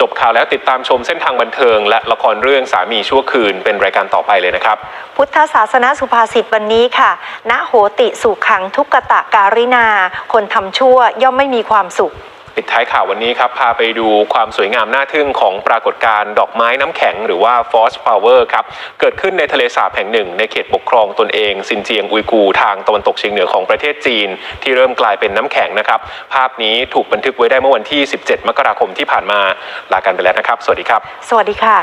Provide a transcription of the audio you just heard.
จบข่าวแล้วติดตามชมเส้นทางบันเทิง และละครเรื่องสามีชั่วคืนเป็นรายการต่อไปเลยนะครับ พุทธศาสนาสุภาษิตวันนี้ค่ะ ณโหติสุขังทุกกตะการินา คนทำชั่วย่อมไม่มีความสุข ปิดท้ายข่าววันนี้ครับ พาไปดูความสวยงามน่าทึ่งของปรากฏการณ์ดอกไม้น้ำแข็งหรือว่า Force Power ครับ เกิดขึ้นในทะเลสาบแห่งหนึ่ง ในเขตปกครองตนเองซินเจียงอุยกูทางตะวันตกเฉียงเหนือของประเทศจีน ที่เริ่มกลายเป็นน้ำแข็งนะครับ ภาพนี้ถูกบันทึกไว้ได้เมื่อวันที่ 17 มกราคมที่ผ่านมาลากันไปแล้วนะครับ สวัสดีครับ สวัสดีค่ะ